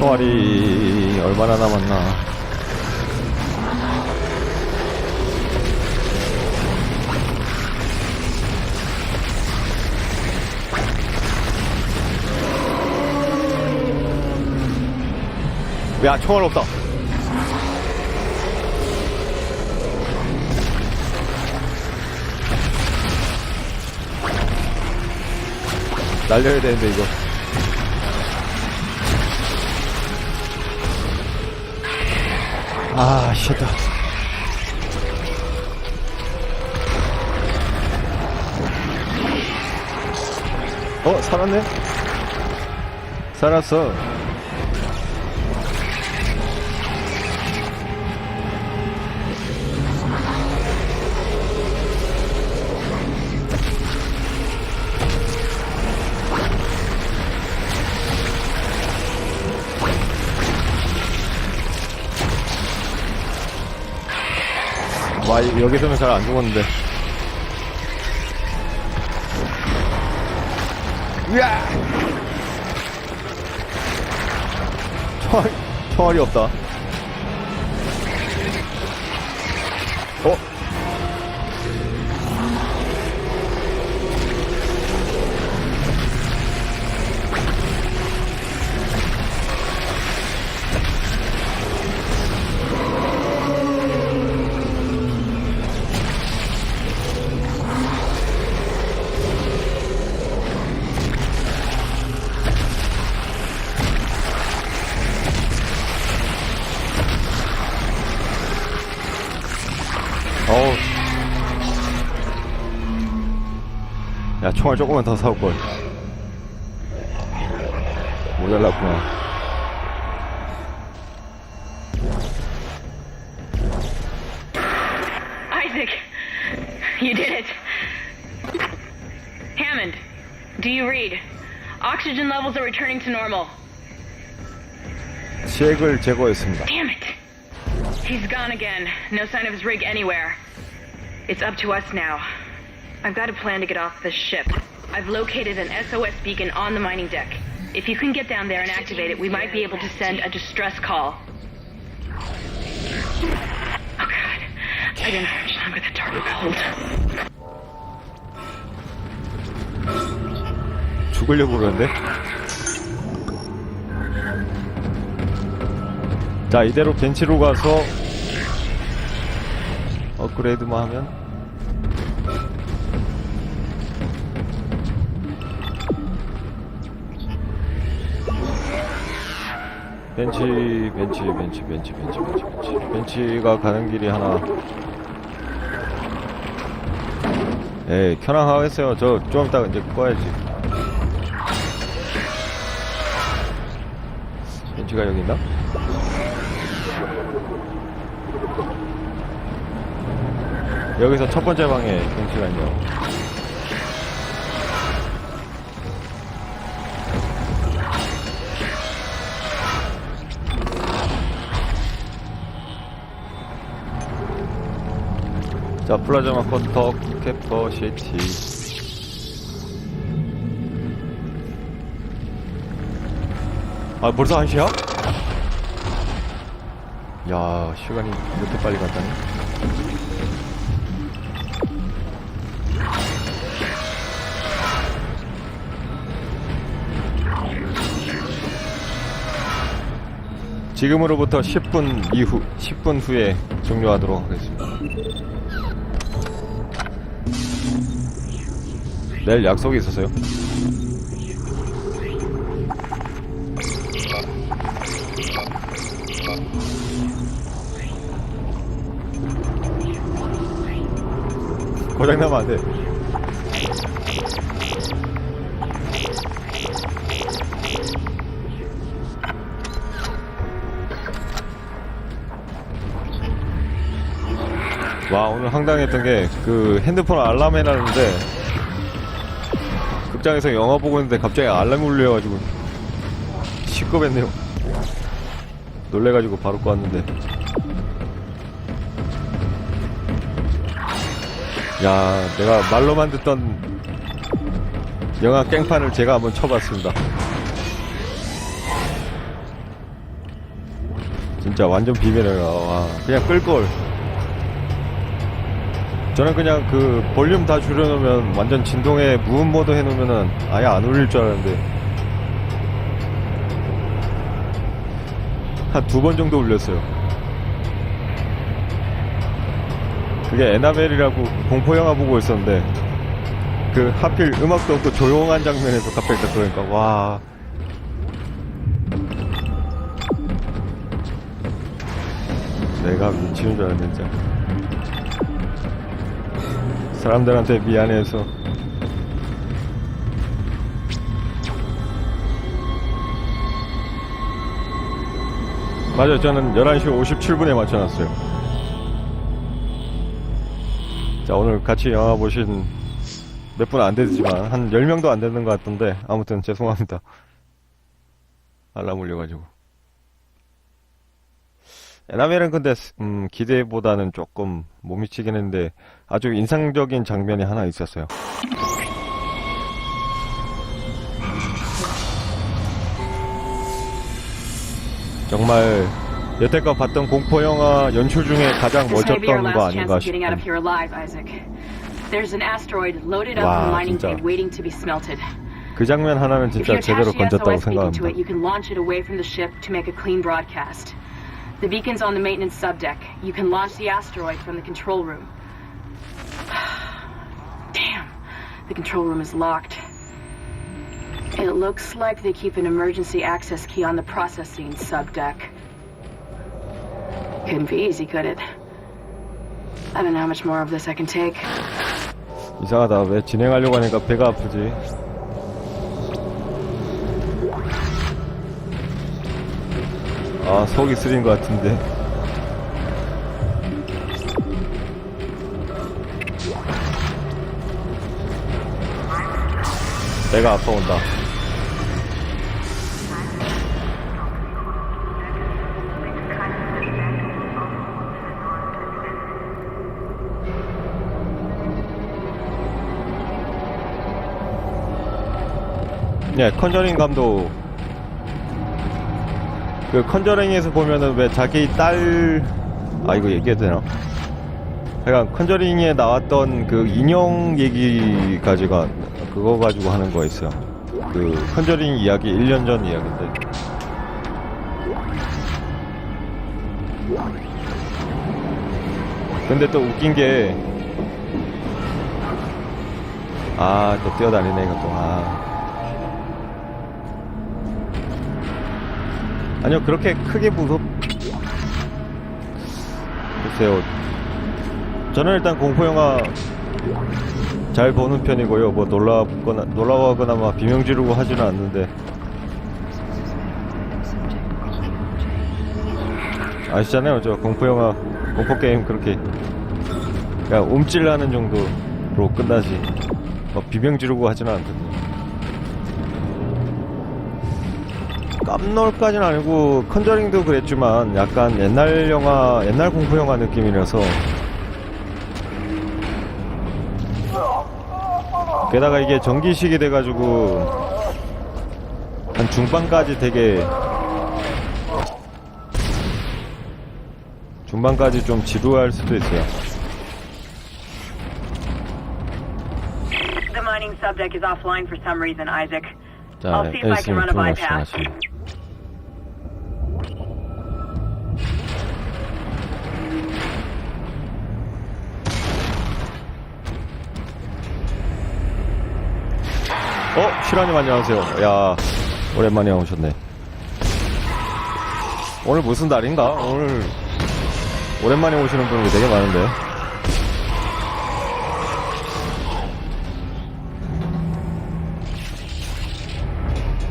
총알이 얼마나 남았나. 야, 총알 없다. 날려야 되는데, 이거. 아, 싫다. 어, 살았네? 살았어. 와, 이- 여기서는 잘 안 죽었는데. 으아! 총알, 총알이 없다. 야, 총알 조금만 더 사올걸. 모자랐구나. Isaac, you did it. Hammond, do you read? Oxygen levels are returning to normal. 시액을 제거했습니다. Damn it. He's gone again. No sign of his rig anywhere. It's up to us now. I've got a plan to get off this ship. I've located an SOS beacon on the mining deck. If you can get down there and activate it, we might be able to send a distress call. Oh god. I didn't have much time with the dark cold. 죽으려고 그러는데? 자, 이대로 벤치로 가서 업그레이드만 하면 벤치, 벤치, 벤치, 벤치, 벤치, 벤치, 벤치. 벤치가 가는 길이 하나. 에이, 켜놔가겠어요. 저, 좀 이따가 이제 꺼야지. 벤치가 여기 있나? 여기서 첫 번째 방에 벤치가 있네요. 자, 플라즈마 커터, 캐퍼, 시티. 아, 벌써 한 시야? 야, 시간이 이렇게 빨리 갔다니? 지금으로부터 10분 이후, 10분 후에 종료하도록 하겠습니다. 내일 약속이 있어서요. 고장나면 안 돼. 와, 오늘 황당했던 게, 그, 핸드폰 알람 해놨는데, 극장에서 영화 보고 있는데 갑자기 알람이 울려가지고, 시끄럽했네요. 놀래가지고 바로 꺼왔는데. 야, 내가 말로만 듣던 영화 깽판을 제가 한번 쳐봤습니다. 진짜 완전 비밀이라 와 그냥 끌걸 저는 그냥 그 볼륨 다 줄여놓으면 완전 진동에 무음 모드 해놓으면은 아예 안 울릴 줄 알았는데. 한 두 번 정도 울렸어요. 그게 에나벨이라고 공포 영화 보고 있었는데 그 하필 음악도 없고 조용한 장면에서 갑자기 딱 그러니까 와. 내가 미치는 줄 알았네 진짜 사람들한테 미안해서. 맞아요 저는 11시 57분에 맞춰놨어요. 자 오늘 같이 영화 보신 몇 분 안 되지만 한 10명도 안 되는 것 같던데 아무튼 죄송합니다. 알람 울려가지고 에나멜은 근데 음, 기대보다는 조금 못 미치긴 했는데 아주 인상적인 장면이 하나 있었어요. 정말 여태껏 봤던 공포 영화 연출 중에 가장 멋졌던 거 아닌가 of getting out of 싶은. here alive, Isaac. There's an asteroid loaded up 와, in mining 진짜. bay waiting to be smelted. 그 장면 하나는 진짜 제대로 건졌다고 생각합니다. the ship to make a clean broadcast. The beacon's on the maintenance subdeck. You can launch the asteroid from the control room. Damn, the control room is locked. It looks like they keep an emergency access key on the processing subdeck. Couldn't be easy, could it? I don't know how much more of this I can take. 이상하다. 왜 진행하려고 하니까 배가 아프지? 아, 속이 쓰린 것 같은데. 배가 아파온다. 네, 컨저링 감독. 그 컨저링에서 보면은 왜 자기 딸, 아 이거 얘기해도 되나? 약간 컨저링에 나왔던 그 인형 얘기까지가 그거 가지고 하는 거 있어요. 그 컨저링 이야기 1년 전 이야기인데. 근데 또 웃긴 게, 아, 또 뛰어다니네, 이것 아니요, 그렇게 크게 무섭. 글쎄요. 저는 일단 공포영화 잘 보는 편이고요. 뭐 놀라거나, 놀라워하거나 막 비명 지르고 하지는 않는데. 아시잖아요. 저 공포영화, 공포게임 그렇게. 그냥 움찔하는 정도로 끝나지. 막 비명 지르고 하지는 않거든요. 깜놀까지는 아니고 컨저링도 그랬지만 약간 옛날 영화 옛날 공포 영화 느낌이라서. 게다가 이게 전기식이 돼가지고 한 중반까지 되게 중반까지 좀 지루할 수도 있어요. The mining subdeck is offline for some 시라님 안녕하세요. 야, 오랜만에 오셨네. 오늘 무슨 날인가? 오늘 오랜만에 오시는 분이 되게 많은데.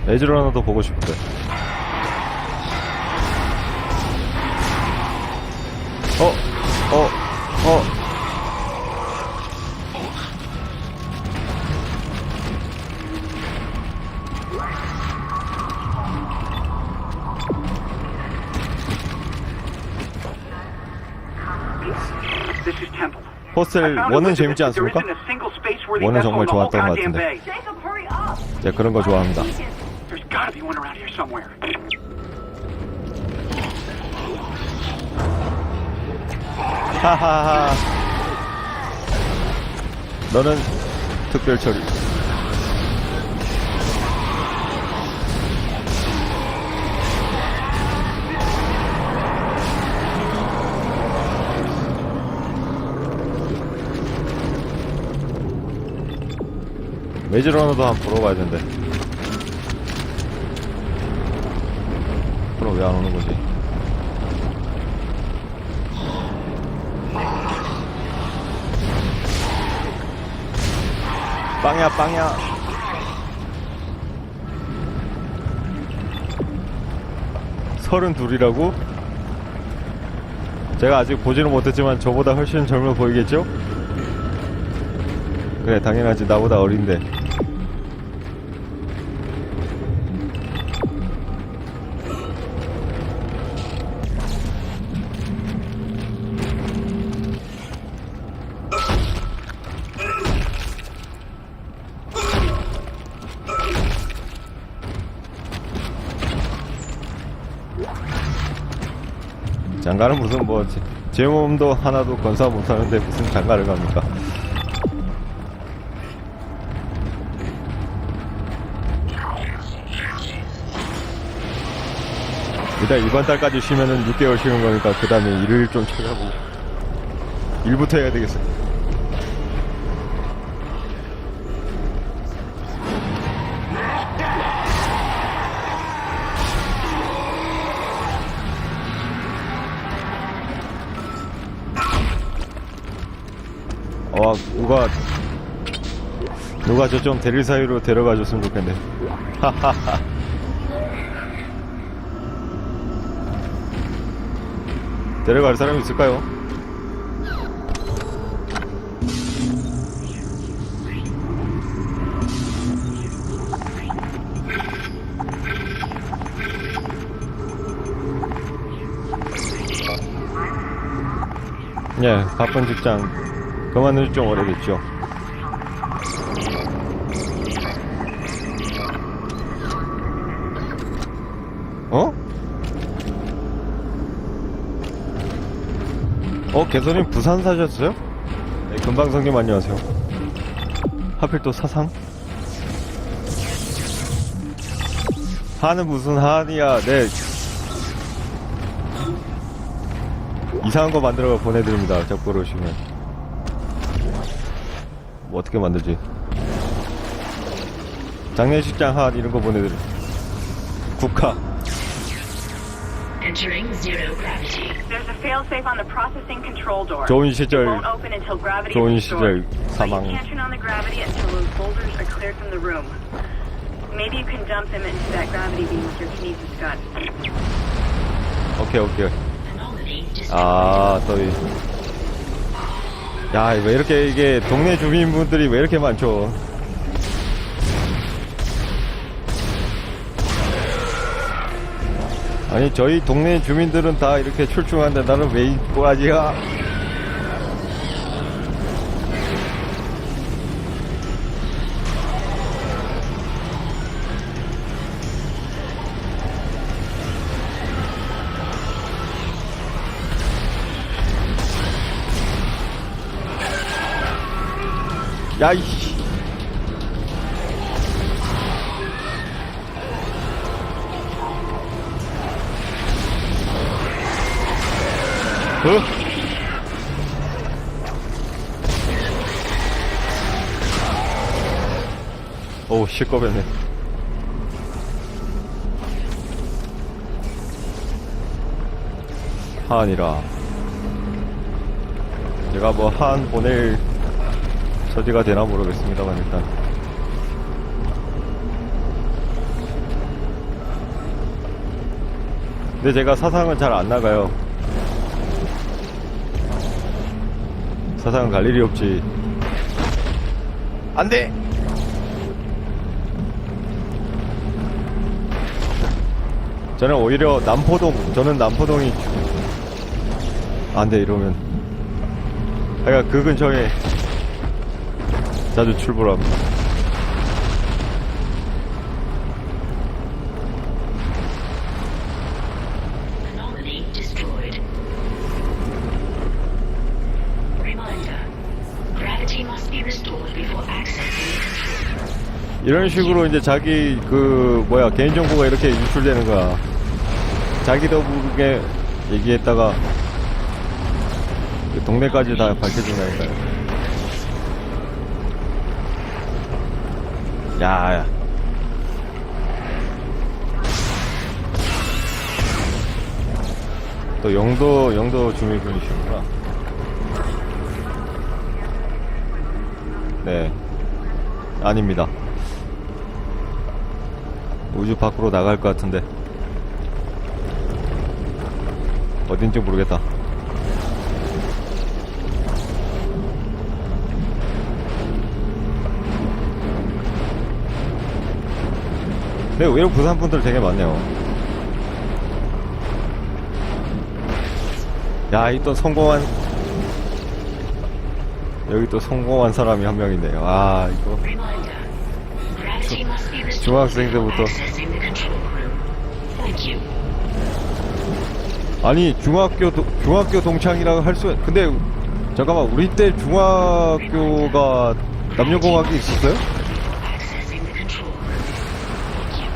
에즈러너도 보고 싶은데. 어, 어, 어. 포스텔 원은 재밌지 않습니까? 원은 정말 좋았던 것 같은데. 제가 네, 그런 거 좋아합니다. 하하하. 너는 특별 처리. 메이저러너도 한번 보러 가야 된대. 그럼 왜 안 오는 거지? 빵야 빵야 서른 둘이라고? 제가 아직 보지는 못했지만 저보다 훨씬 젊어 보이겠죠? 그래 당연하지 나보다 어린데 장가는 무슨 뭐 제- 제 몸도 하나도 건사 못하는데 무슨 장가를 갑니까? 일단 이번 달까지 쉬면은 6개월 쉬는 거니까 그 다음에 일을 좀 찾아보고 일부터 해야 되겠어. 어 누가 누가 저 좀 데릴 사이로 데려가 줬으면 좋겠네. 데려갈 사람이 있을까요? 예, 바쁜 직장 그만둔 지좀 오래됐죠. 어? 어, 개선님 부산 사셨어요? 네, 금방성님 안녕하세요. 하필 또 사상? 한은 무슨 한이야, 네. 이상한 거 만들어 보내드립니다. 자꾸 그러시면. 뭐 어떻게 만들지? 장례식장 한 이런 거 보내드려. 국화. Entering zero gravity. There's a failsafe on the processing control door. 좋은 시절, Won't open until gravity 좋은 is restored. 시절 사망. But you can't turn on the gravity until those boulders are cleared from the room. Maybe you can dump them into that gravity beam with your kinesis gun. 오케이, 오케이. Anomaly destroyed. 아, 또 이. 야, 왜 이렇게 이게 동네 주민분들이 왜 이렇게 많죠? 아니, 저희 동네 주민들은 다 이렇게 출중한데 나는 왜 입고 하지야? 야, 이씨. 어? 어우, 시꺼변네. 한이라. 제가 뭐 한 보낼 처지가 되나 모르겠습니다만 일단. 근데 제가 사상은 잘 안 나가요. 사상은 갈 일이 없지. 안돼! 저는 오히려 남포동 저는 남포동이 안돼 이러면. 내가 그 근처에 자주 room. 이런 식으로 이제 자기 그 뭐야 개인 정보가 이렇게 유출되는 거야. 자기도 모르게 얘기했다가 그 동네까지 다 밝혀진다니까요. 야, 야. 또 영도 영도 주민분이시구나. 네, 아닙니다. 우주 밖으로 나갈 것 같은데 어딘지 모르겠다. 근데 의외로 부산 분들 되게 많네요. 야, 이 또 성공한 여기 또 성공한 사람이 한 명 있네요. 아, 이거 restored 중학생 때부터. 아니 중학교 도- 중학교 동창이라고 할 수 근데 잠깐만 우리 때 중학교가 남녀공학이 있었어요? Before accessing the control room. Thank you.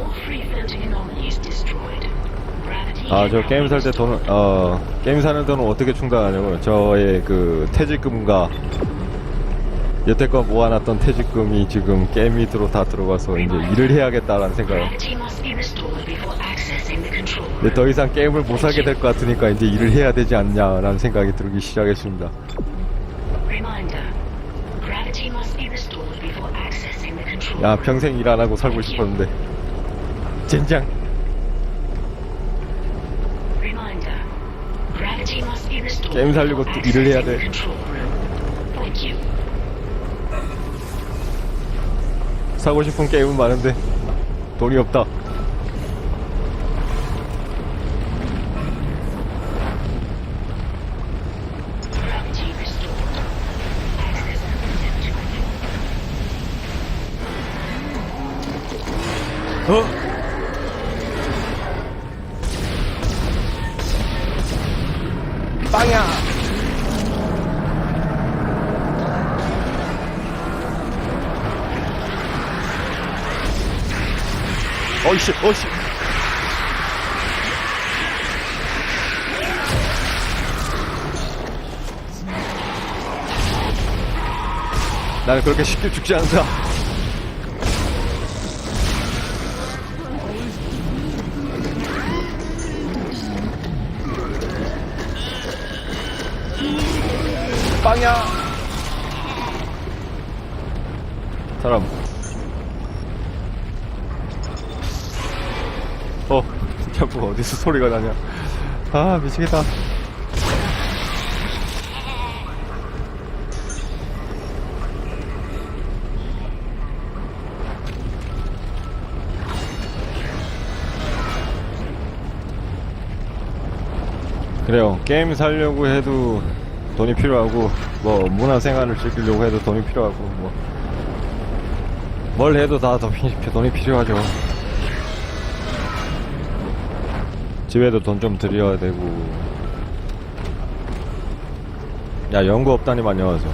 All free floating anomalies destroyed. Gravity 아 저 게임 살 때 돈은 어 게임 사는 돈은 어떻게 충당하냐고요? 저의 그 퇴직금과 여태껏 모아놨던 퇴직금이 지금 게임 밑으로 다 들어가서 이제 일을 해야겠다라는 생각 Gravity must be restored before accessing the control room. 근데 더 이상 게임을 못 사게 될 것 같으니까 이제 일을 해야 되지 않냐라는 생각이 들기 시작했습니다. 야. 평생 일 안 하고 살고 싶었는데. 젠장 Reminder. Gravity must be restored 게임 살려고 before 또 일을 해야 돼. 사고 싶은 게임은 많은데 돈이 없다. 어? 어이씨, 어이씨. 나는 그렇게 쉽게 죽지 않는다. 어디서 소리가 나냐. 아, 미치겠다. 그래요. 게임 살려고 해도 돈이 필요하고, 뭐, 문화생활을 즐기려고 해도 돈이 필요하고, 뭐. 뭘 해도 다 더 돈이 필요하죠. 집에도 돈좀 들여야 되고. 야, 연구 없다니 와서.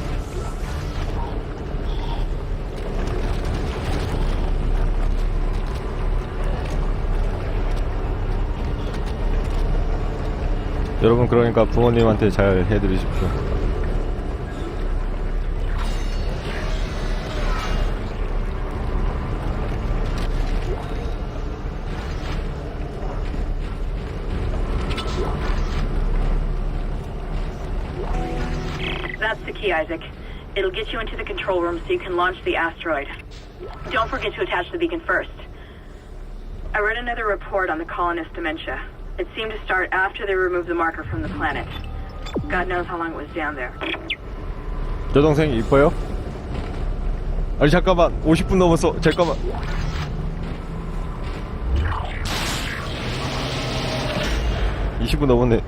여러분 그러니까 부모님한테 잘 해드리십시오. Isaac. It'll get you into the control room so you can launch the asteroid. Don't forget to attach the beacon first. I read another report on the colonist dementia. It seemed to start after they removed the marker from the planet. God knows how long it was down there. 저 동생 이뻐요? 아니 잠깐만 50분 넘었어 잠깐만 (20분) 넘었네